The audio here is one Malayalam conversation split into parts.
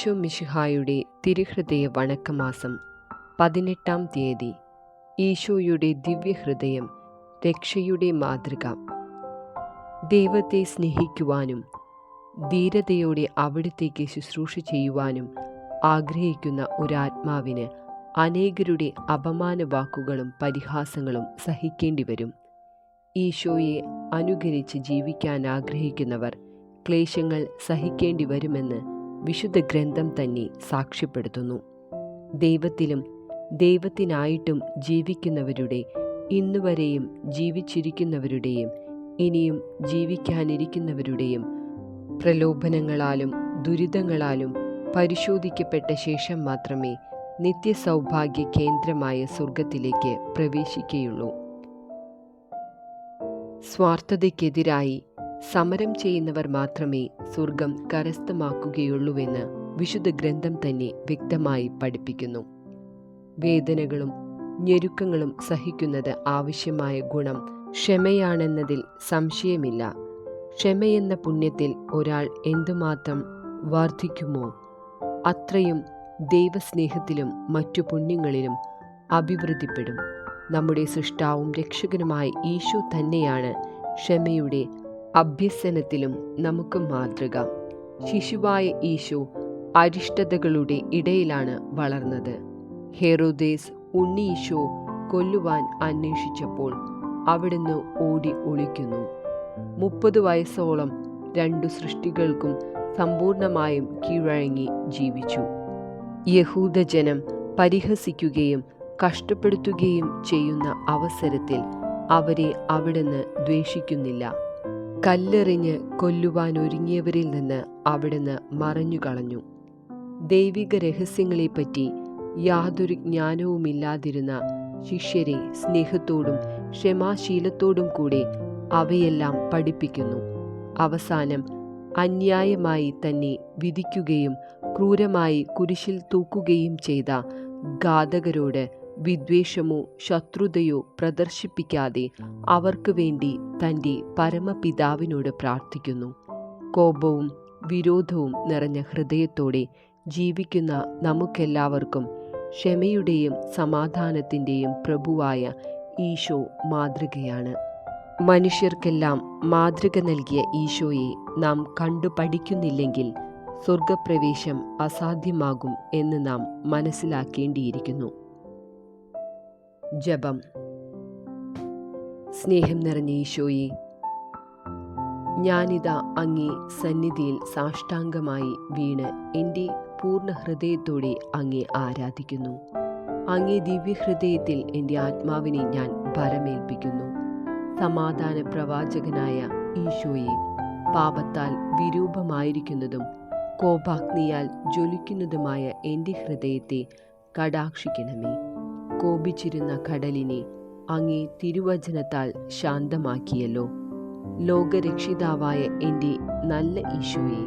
ഈശോ മിഷിഹായുടെ തിരുഹൃദയ വണക്കമാസം പതിനെട്ടാം തീയതി. ഈശോയുടെ ദിവ്യഹൃദയം രക്ഷയുടെ മാതൃക. ദൈവത്തെ സ്നേഹിക്കുവാനും ധീരതയോടെ അവിടത്തേക്ക് ശുശ്രൂഷ ചെയ്യുവാനും ആഗ്രഹിക്കുന്ന ഒരാത്മാവിന് അനേകരുടെ അപമാന വാക്കുകളും പരിഹാസങ്ങളും സഹിക്കേണ്ടി വരും ഈശോയെ അനുകരിച്ച് ജീവിക്കാൻ ആഗ്രഹിക്കുന്നവർ ക്ലേശങ്ങൾ സഹിക്കേണ്ടി വരുമെന്ന് വിശുദ്ധ ഗ്രന്ഥം തന്നെ സാക്ഷ്യപ്പെടുത്തുന്നു. ദൈവത്തിലും ദൈവത്തിനായിട്ടും ജീവിക്കുന്നവരുടെ ഇന്നുവരെയും ജീവിച്ചിരിക്കുന്നവരുടെയും ഇനിയും ജീവിക്കാനിരിക്കുന്നവരുടെയും പ്രലോഭനങ്ങളാലും ദുരിതങ്ങളാലും പരിശോധിക്കപ്പെട്ട ശേഷം മാത്രമേ നിത്യസൗഭാഗ്യ കേന്ദ്രമായ സ്വർഗത്തിലേക്ക് പ്രവേശിക്കുകയുള്ളൂ. സ്വാർത്ഥതയ്ക്കെതിരായി സമരം ചെയ്യുന്നവർ മാത്രമേ സ്വർഗം കരസ്ഥമാക്കുകയുള്ളൂവെന്ന് വിശുദ്ധ ഗ്രന്ഥം തന്നെ വ്യക്തമായി പഠിപ്പിക്കുന്നു. വേദനകളും ഞെരുക്കങ്ങളും സഹിക്കുന്നത് ആവശ്യമായ ഗുണം ക്ഷമയാണെന്നതിൽ സംശയമില്ല. ക്ഷമയെന്ന പുണ്യത്തിൽ ഒരാൾ എന്തുമാത്രം വർദ്ധിക്കുമോ? അത്രയും ദൈവസ്നേഹത്തിലും മറ്റു പുണ്യങ്ങളിലും അഭിവൃദ്ധിപ്പെടും. നമ്മുടെ സൃഷ്ടാവും രക്ഷകനുമായ ഈശോ തന്നെയാണ് ക്ഷമയുടെ അഭ്യസനത്തിലും നമുക്ക് മാതൃക. ശിശുവായ ഈശോ അരിഷ്ടതകളുടെ ഇടയിലാണ് വളർന്നത്. ഹെറോദേസ് ഉണ്ണി ഈശോ കൊല്ലുവാൻ അന്വേഷിച്ചപ്പോൾ അവിടുന്ന് ഓടി ഒളിക്കുന്നു. മുപ്പത് വയസ്സോളം രണ്ടു സൃഷ്ടികൾക്കും സമ്പൂർണമായും കീഴടങ്ങി ജീവിച്ചു. യഹൂദജനം പരിഹസിക്കുകയും കഷ്ടപ്പെടുത്തുകയും ചെയ്യുന്ന അവസരത്തിൽ അവരെ അവിടുന്ന് ദ്വേഷിക്കുന്നില്ല. കല്ലെറിഞ്ഞ് കൊല്ലുവാൻ ഒരുങ്ങിയവരിൽ നിന്ന് അവിടുന്ന് മറഞ്ഞുകളഞ്ഞു. ദൈവിക രഹസ്യങ്ങളെപ്പറ്റി യാതൊരു ജ്ഞാനവുമില്ലാതിരുന്ന ശിഷ്യരെ സ്നേഹത്തോടും ക്ഷമാശീലത്തോടും കൂടെ അവയെല്ലാം പഠിപ്പിക്കുന്നു. അവസാനം അന്യായമായി തന്നെ വിധിക്കുകയും ക്രൂരമായി കുരിശിൽ തൂക്കുകയും ചെയ്ത ഘാതകരോട് വിദ്വേഷമോ ശത്രുതയോ പ്രദർശിപ്പിക്കാതെ അവർക്ക് വേണ്ടി തന്റെ പരമപിതാവിനോട് പ്രാർത്ഥിക്കുന്നു. കോപവും വിരോധവും നിറഞ്ഞ ഹൃദയത്തോടെ ജീവിക്കുന്ന നമുക്കെല്ലാവർക്കും ക്ഷമയുടെയും സമാധാനത്തിന്റെയും പ്രഭുവായ ഈശോ മാതൃകയാണ്. മനുഷ്യർക്കെല്ലാം മാതൃക നൽകിയ ഈശോയെ നാം കണ്ടു പഠിക്കുന്നില്ലെങ്കിൽ സ്വർഗപ്രവേശം അസാധ്യമാകും എന്ന് നാം മനസ്സിലാക്കേണ്ടിയിരിക്കുന്നു. ജപം. സ്നേഹം നിറഞ്ഞ ഈശോയെ ഞാനിതാ അങ്ങേ സന്നിധിയിൽ സാഷ്ടാംഗമായി വീണ് എന്റെ പൂർണ ഹൃദയത്തോടെ അങ്ങേ ആരാധിക്കുന്നു. അങ്ങേ ദിവ്യഹൃദയത്തിൽ എന്റെ ആത്മാവിനെ ഞാൻ ഭരമേൽപ്പിക്കുന്നു. സമാധാന പ്രവാചകനായ ഈശോയെ പാപത്താൽ വിരൂപമായിരിക്കുന്നതും കോപാഗ്നിയാൽ ജ്വലിക്കുന്നതുമായ എന്റെ ഹൃദയത്തെ കടാക്ഷിക്കണമേ. കോപിച്ചിരുന്ന കടലിനെ അങ്ങേ തിരുവചനത്താൽ ശാന്തമാക്കിയല്ലോ. ലോകരക്ഷിതാവായ എന്റെ നല്ല ഈശോയെ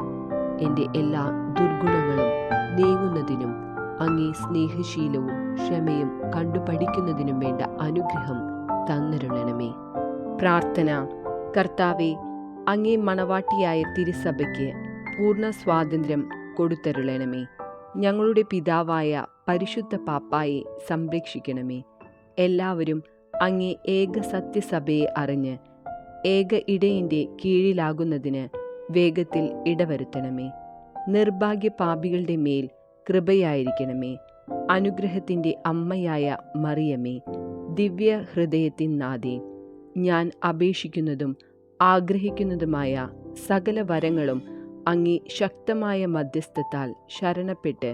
എന്റെ എല്ലാ ദുർഗുണങ്ങളും നീങ്ങുന്നതിനും അങ്ങേ സ്നേഹശീലവും ക്ഷമയും കണ്ടുപഠിക്കുന്നതിനും വേണ്ട അനുഗ്രഹം തന്നിരുളണമേ. പ്രാർത്ഥന. കർത്താവെ അങ്ങേ മണവാട്ടിയായ തിരുസഭയ്ക്ക് പൂർണ സ്വാതന്ത്ര്യം കൊടുത്തരുളണമേ. ഞങ്ങളുടെ പിതാവായ പരിശുദ്ധ പാപ്പായെ സംരക്ഷിക്കണമേ. എല്ലാവരും അങ്ങേ ഏക സത്യസഭയെ അറിഞ്ഞ് ഏക ഇടയന്റെ കീഴിലാകുന്നതിന് വേഗത്തിൽ ഇടവരുത്തണമേ. നിർഭാഗ്യ പാപികളുടെ മേൽ കൃപയായിരിക്കണമേ. അനുഗ്രഹത്തിന്റെ അമ്മയായ മറിയമേ ദിവ്യ ഹൃദയത്തിൻ നാദേ ഞാൻ അപേക്ഷിക്കുന്നതും ആഗ്രഹിക്കുന്നതുമായ സകല വരങ്ങളും അങ്ങേ ശക്തമായ മധ്യസ്ഥത്താൽ ശരണപ്പെട്ട്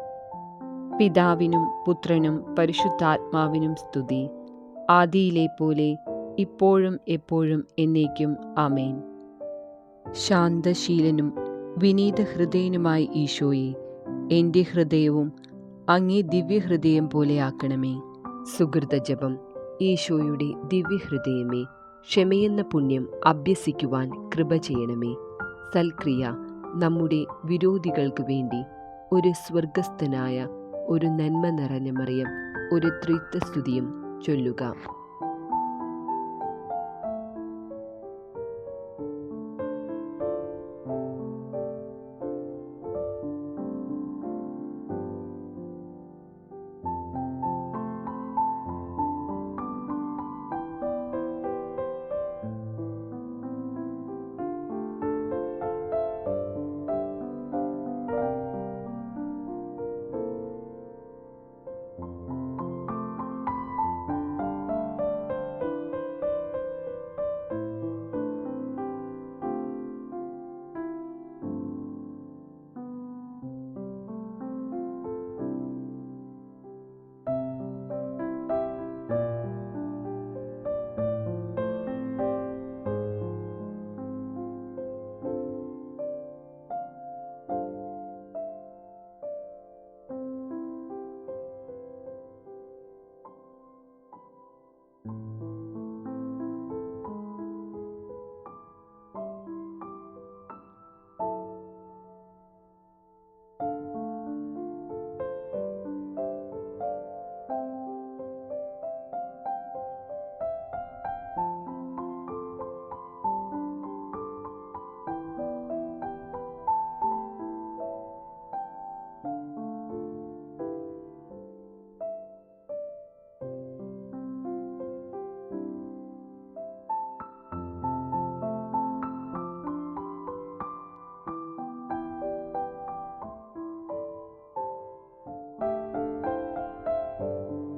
പിതാവിനും പുത്രനും പരിശുദ്ധാത്മാവിനും സ്തുതി. ആദിയിലെ പോലെ ഇപ്പോഴും എപ്പോഴും എന്നേക്കും. ആമേൻ. ശാന്തശീലനും വിനീത ഹൃദയനുമായി ഈശോയെ എന്റെ ഹൃദയവും അങ്ങേ ദിവ്യഹൃദയം പോലെയാക്കണമേ സുഹൃത ജപം ഈശോയുടെ ദിവ്യഹൃദയമേ ക്ഷമയെന്ന പുണ്യം അഭ്യസിക്കുവാൻ കൃപ ചെയ്യണമേ. സൽക്രിയ നമ്മുടെ വിരോധികൾക്ക് വേണ്ടി ഒരു സ്വർഗസ്ഥനായ ഒരു നന്മ നിറഞ്ഞ മറിയം ഒരു ത്രിത്വസ്തുതിയും ചൊല്ലുക.